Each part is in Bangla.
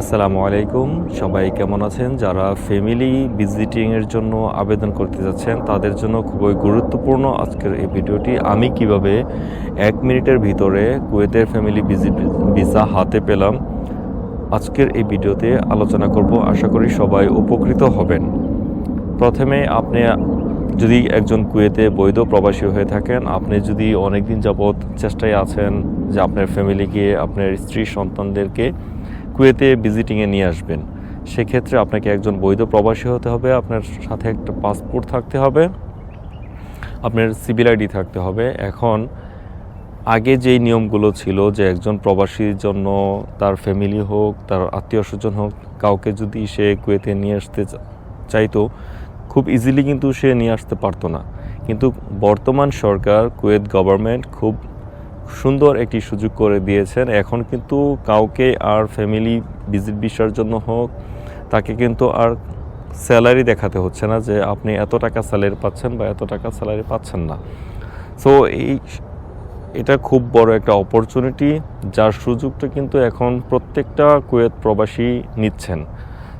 আসসালামু আলাইকুম। সবাই কেমন আছেন? যারা ফ্যামিলি ভিজিটিংয়ের জন্য আবেদন করতে যাচ্ছেন, তাদের জন্য খুবই গুরুত্বপূর্ণ আজকের এই ভিডিওটি। আমি কীভাবে এক মিনিটের ভিতরে কুয়েতের ফ্যামিলি ভিজিট ভিসা হাতে পেলাম, আজকের এই ভিডিওতে আলোচনা করব। আশা করি সবাই উপকৃত হবেন। প্রথমে আপনি যদি একজন কুয়েতে বৈধ প্রবাসী হয়ে থাকেন, আপনি যদি অনেক দিন যাবৎ চেষ্টায় আছেন যে আপনার ফ্যামিলিকে আপনার স্ত্রী সন্তানদেরকে কুয়েতে ভিজিটিংয়ে নিয়ে আসবেন। সেক্ষেত্রে আপনাকে একজন বৈধ প্রবাসী হতে হবে, আপনার সাথে একটা পাসপোর্ট থাকতে হবে, আপনার সিভিল আইডি থাকতে হবে। এখন, আগে যেই নিয়মগুলো ছিল যে একজন প্রবাসীর জন্য তার ফ্যামিলি হোক, তার আত্মীয় স্বজন হোক, কাউকে যদি সে কুয়েতে নিয়ে আসতে চাইতো, খুব ইজিলি কিন্তু সে নিয়ে আসতে পারতো না। কিন্তু বর্তমান সরকার, কুয়েত গভর্নমেন্ট খুব সুন্দর একটি সুযোগ করে দিয়েছেন। এখন কিন্তু কাউকে আর ফ্যামিলি ভিজিট ভিসার জন্য হোক, তাকে কিন্তু আর স্যালারি দেখাতে হচ্ছে না যে আপনি এত টাকা স্যালারি পাচ্ছেন বা এত টাকা স্যালারি পাচ্ছেন না। সো এই এটা খুব বড় একটা অপরচুনিটি যার সুযোগটা কিন্তু এখন প্রত্যেকটা কুয়েত প্রবাসী নিচ্ছেন।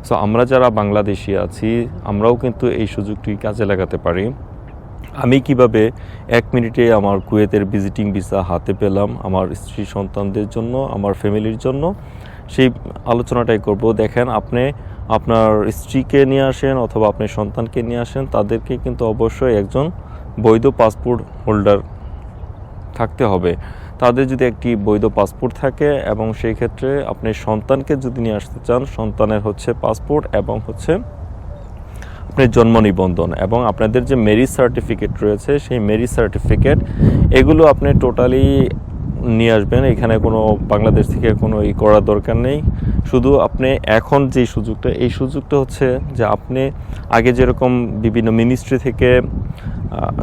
সো আমরা যারা বাংলাদেশি আছি, আমরাও কিন্তু এই সুযোগটি কাজে লাগাতে পারি। আমি কীভাবে এক মিনিটে আমার কুয়েতের ভিজিটিং ভিসা হাতে পেলাম, আমার স্ত্রী সন্তানদের জন্য, আমার ফ্যামিলির জন্য? সেই আলোচনাটাই করব। দেখেন, আপনি আপনার স্ত্রীকে নিয়ে আসেন অথবা আপনি সন্তানকে নিয়ে আসেন, তাদেরকে কিন্তু অবশ্যই একজন বৈধ পাসপোর্ট হোল্ডার থাকতে হবে। তাদের যদি একটি বৈধ পাসপোর্ট থাকে এবং সেই ক্ষেত্রে আপনি সন্তানকে যদি নিয়ে আসতে চান, সন্তানের হচ্ছে পাসপোর্ট এবং হচ্ছে আপনার জন্ম নিবন্ধন এবং আপনাদের যে মেরিজ সার্টিফিকেট রয়েছে, সেই মেরিজ সার্টিফিকেট, এগুলো আপনি টোটালি নিয়ে আসবেন। এখানে কোনো বাংলাদেশ থেকে কোনো ই করার দরকার নেই। শুধু আপনি এখন যে সুযোগটা, এই সুযোগটা হচ্ছে যে আপনি আগে যেরকম বিভিন্ন মিনিস্ট্রি থেকে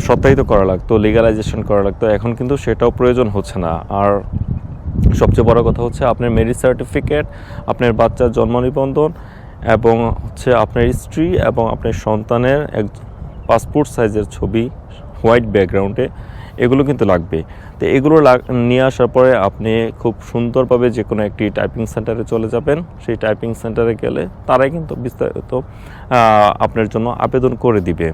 সত্যায়িত করা লাগতো লিগালাইজেশন করা লাগতো, এখন কিন্তু সেটাও প্রয়োজন হচ্ছে না। আর সবচেয়ে বড় কথা হচ্ছে আপনার মেরিজ সার্টিফিকেট, আপনার বাচ্চার জন্ম নিবন্ধন এবং হচ্ছে আপনার স্ত্রী এবং আপনার সন্তানের এক পাসপোর্ট সাইজের ছবি হোয়াইট ব্যাকগ্রাউন্ডে এগুলো কিন্তু লাগবে। তো এগুলো নিয়ে আসার পরে আপনি খুব সুন্দরভাবে যে কোনো একটি টাইপিং সেন্টারে চলে যাবেন। সেই টাইপিং সেন্টারে গেলে তারাই কিন্তু বিস্তারিত আপনার জন্য আবেদন করে দিবে।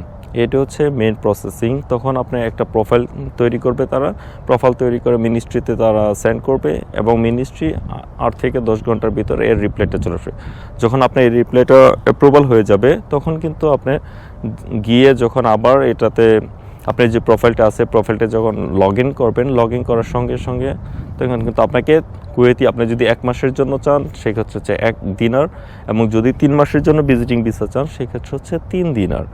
এটা হচ্ছে মেন প্রসেসিং তখন আপনার একটা প্রোফাইল তৈরি করবে তারা। প্রোফাইল তৈরি করে মিনিস্ট্রিতে তারা সেন্ড করবে এবং মিনিস্ট্রি আট থেকে দশ ঘণ্টার ভিতরে এর রিপ্লাইটা চলে আসবে। যখন আপনার এই রিপ্লাইটা অ্যাপ্রুভাল হয়ে যাবে, তখন কিন্তু আপনি গিয়ে যখন আবার এটাতে আপনার যে প্রোফাইলটা আছে প্রোফাইলটা যখন লগ ইন করবেন লগ ইন করার সঙ্গে সঙ্গে তখন কিন্তু আপনাকে কুয়েতি আপনি যদি এক মাসের জন্য চান, সেক্ষেত্রে হচ্ছে এক দিনার এবং যদি তিন মাসের জন্য ভিজিটিং ভিসা চান, সেক্ষেত্রে হচ্ছে তিন দিনার।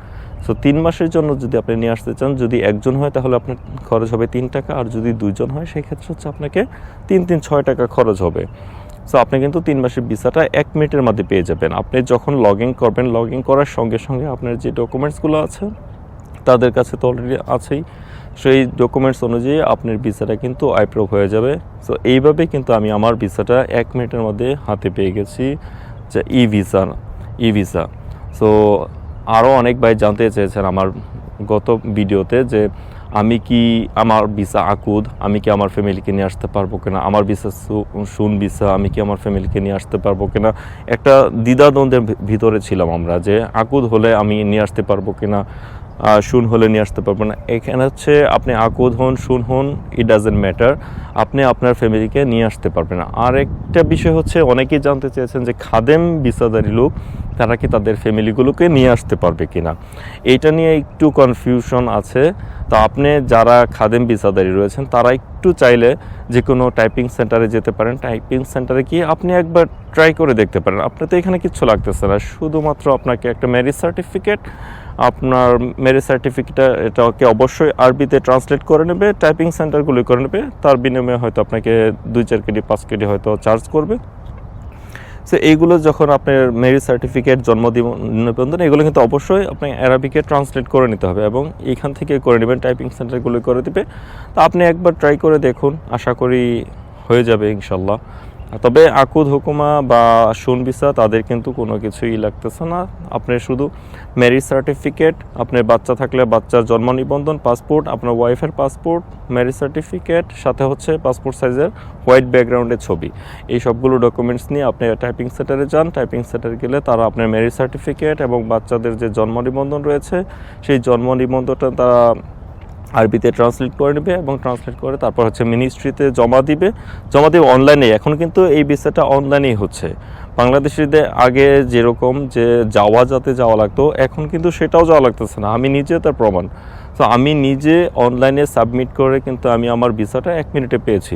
সো তিন মাসের জন্য যদি আপনি নিয়ে আসতে চান, যদি একজন হয়, তাহলে আপনার খরচ হবে তিন টাকা, আর যদি দুজন হয় সেক্ষেত্রে হচ্ছে আপনাকে তিন তিন, ছয় টাকা খরচ হবে। সো আপনি কিন্তু তিন মাসের ভিসাটা এক মিনিটের মধ্যে পেয়ে যাবেন। আপনি যখন লগ ইন করবেন লগ ইন করার সঙ্গে সঙ্গে আপনার যে ডকুমেন্টসগুলো আছে, তাদের কাছে তো অলরেডি আছেই। সেই ডকুমেন্টস অনুযায়ী আপনার ভিসাটা কিন্তু অ্যাপ্রুভ হয়ে যাবে। সো এইভাবে কিন্তু আমি আমার ভিসাটা এক মিনিটের মধ্যে হাতে পেয়ে গেছি, যে e visa e visa so আরও অনেক ভাই জানতে চেয়েছেন আমার গত ভিডিওতে যে আমি কি আমার ভিসা আকুদ, আমি কি আমার ফ্যামিলিকে নিয়ে আসতে পারব কিনা, আমার ভিসা শুন ভিসা, আমি কি আমার ফ্যামিলিকে নিয়ে আসতে পারব কিনা, একটা দ্বিধাদ্বন্দ্বের ভিতরে ছিলাম আমরা যে আকুদ হলে আমি নিয়ে আসতে পারব কিনা শুন হলে নিয়ে আসতে পারব না। এখানে হচ্ছে আপনি আকুদ হন, শুন হন ইট ডাজেন্ট ম্যাটার আপনি আপনার ফ্যামিলিকে নিয়ে আসতে পারবেন না। আর একটা বিষয় হচ্ছে, অনেকেই জানতে চেয়েছেন যে খাদেম ভিসাদারি লোক, তারা কি তাদের ফ্যামিলিগুলোকে নিয়ে আসতে পারবে কিনা? এইটা নিয়ে একটু কনফিউশন আছে। তো আপনি যারা খাদেম ভিসাদারি রয়েছেন, তারা একটু চাইলে যে কোনো টাইপিং সেন্টারে যেতে পারেন। টাইপিং সেন্টারে গিয়ে আপনি একবার ট্রাই করে দেখতে পারেন। আপনার তো এখানে কিচ্ছু লাগতেছে না। শুধুমাত্র আপনাকে একটা ম্যারিজ সার্টিফিকেট আপনার ম্যারেজ সার্টিফিকেটটা এটাকে অবশ্যই আরবিতে ট্রান্সলেট করে নেবে টাইপিং সেন্টারগুলি করে নেবে, তার বিনিময়ে হয়তো আপনাকে দুই চার কেডি, পাঁচ কেডি হয়তো চার্জ করবে। সো এইগুলো যখন আপনার ম্যারেজ সার্টিফিকেট জন্মদিন নিবন্ধন এগুলো কিন্তু অবশ্যই আপনি অ্যারাবিকে ট্রান্সলেট করে নিতে হবে এবং এখান থেকে করে নেবেন টাইপিং সেন্টারগুলো করে দিবে। তো আপনি একবার ট্রাই করে দেখুন, আশা করি হয়ে যাবে ইনশাল্লাহ তবে আকুদ হুকুমা বা সুন ভিসা তাদের কিন্তু কোনো কিছুই লাগতেছে না। আপনার শুধু ম্যারিজ সার্টিফিকেট আপনার বাচ্চা থাকলে বাচ্চার জন্ম নিবন্ধন পাসপোর্ট আপনার ওয়াইফের পাসপোর্ট ম্যারিজ সার্টিফিকেট সাথে হচ্ছে পাসপোর্ট সাইজের হোয়াইট ব্যাকগ্রাউন্ডের ছবি। এই সবগুলো ডকুমেন্টস নিয়ে আপনি টাইপিং সেন্টারে যান। টাইপিং সেন্টারে গেলে তারা আপনার ম্যারিজ সার্টিফিকেট এবং বাচ্চাদের যে জন্ম নিবন্ধন রয়েছে, সেই জন্ম নিবন্ধনটা তারা আরবিতে ট্রান্সলেট করে নেবে এবং ট্রান্সলেট করে তারপর হচ্ছে মিনিস্ট্রিতে জমা দিবে। জমা দিবে অনলাইনে এখন কিন্তু এই ভিসাটা অনলাইনেই হচ্ছে। বাংলাদেশিদের আগে যেরকম যে যাওয়া যাতে যাওয়া লাগতো, এখন কিন্তু সেটাও যাওয়া লাগতেছে না। আমি নিজে তার প্রমাণ। তো আমি নিজে অনলাইনে সাবমিট করে কিন্তু আমি আমার ভিসাটা এক মিনিটে পেয়েছি।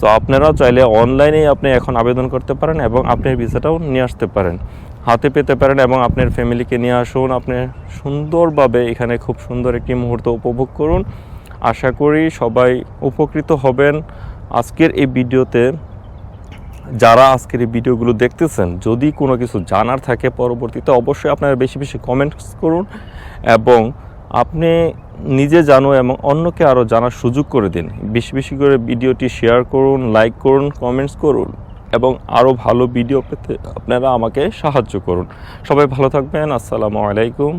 তো আপনারাও চাইলে অনলাইনেই আপনি এখন আবেদন করতে পারেন এবং আপনার ভিসাটাও নিয়ে আসতে পারেন। হাতে পেতে পারেন এবং আপনার ফ্যামিলিকে নিয়ে আসুন। আপনি সুন্দরভাবে এখানে খুব সুন্দর একটি মুহূর্ত উপভোগ করুন। আশা করি সবাই উপকৃত হবেন আজকের এই ভিডিওতে। যারা আজকের এই ভিডিওগুলো দেখতেছেন, যদি কোনো কিছু জানার থাকে পরবর্তীতে অবশ্যই আপনারা বেশি বেশি কমেন্টস করুন এবং আপনি নিজে জানো এবং অন্যকে আরও জানার সুযোগ করে দিন। বেশি বেশি করে ভিডিওটি শেয়ার করুন লাইক করুন কমেন্টস করুন। এবং আরও ভালো ভিডিও পেতে আপনারা আমাকে সাহায্য করুন। সবাই ভালো থাকবেন। আসসালামু আলাইকুম।